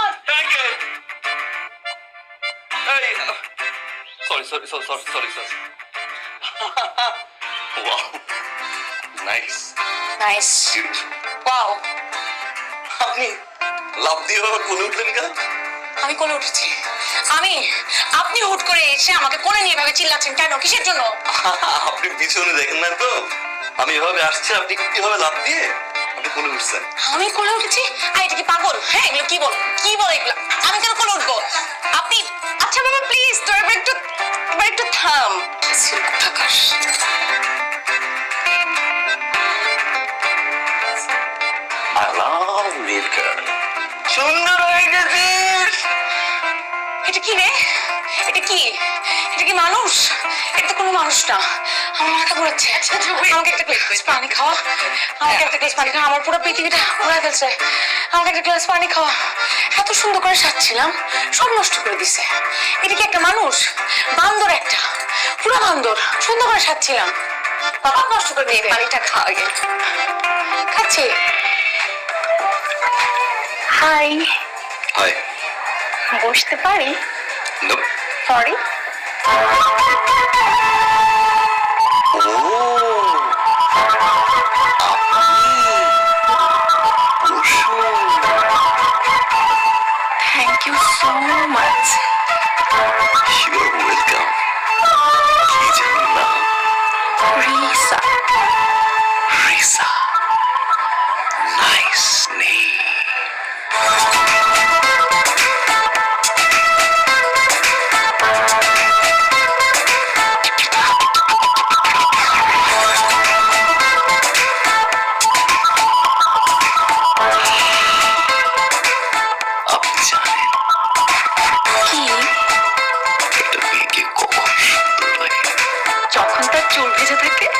পাবে না এই কে এই sorry sorry sorry sorry sorry sorry wow nice nice wow আপনি লাভ দিয়ে কোলে উঠলেন কেন? আমি কোলে উঠেছি। আমি আপনি হুট করে এসে আমাকে কোলে নিয়ে ভাবে চিল্লাচ্ছেন কেন? কিসের জন্য? আপনি পিছনে দেখেন না তো। আমি এভাবে আসছি আপনি কীভাবে লাভ দিয়ে? আপনি কোলে উঠছেন। আমি কোলে উঠেছি? আর এটা কি পাগল? হ্যাঁ কি বল কি বল এগুলো? আমি কেন কল উঠবো? আপনি আচ্ছা বাবা প্লিজ তোর এবার একটু এবার একটু থাম। থাকাস I love Milka. সুন্দর হয়ে গেছিস। এটা কি রে? এটা কি? এটা কি মানুষ? এটা কোনো মানুষ না। আমার মাথা ঘুরাচ্ছে। আমাকে একটা গ্লাস পানি খাওয়া। আমাকে একটা গ্লাস পানি খাওয়া। আমার পুরো পৃথিবীটা ঘুরে ফেলছে। আমাকে একটা গ্লাস পানি খাওয়া। এত সুন্দর করে সাজছিলাম। সব নষ্ট করে দিছে। এটা কি একটা মানুষ? বান্দর একটা। পুরো বান্দর। সুন্দর করে সাজছিলাম। বাবা নষ্ট করে দিয়ে পানিটা খাওয়া আগে খাচ্ছি। হাই হাই বসতে পারি? Sorry thank you so much You're welcome. কি যেন থাকে না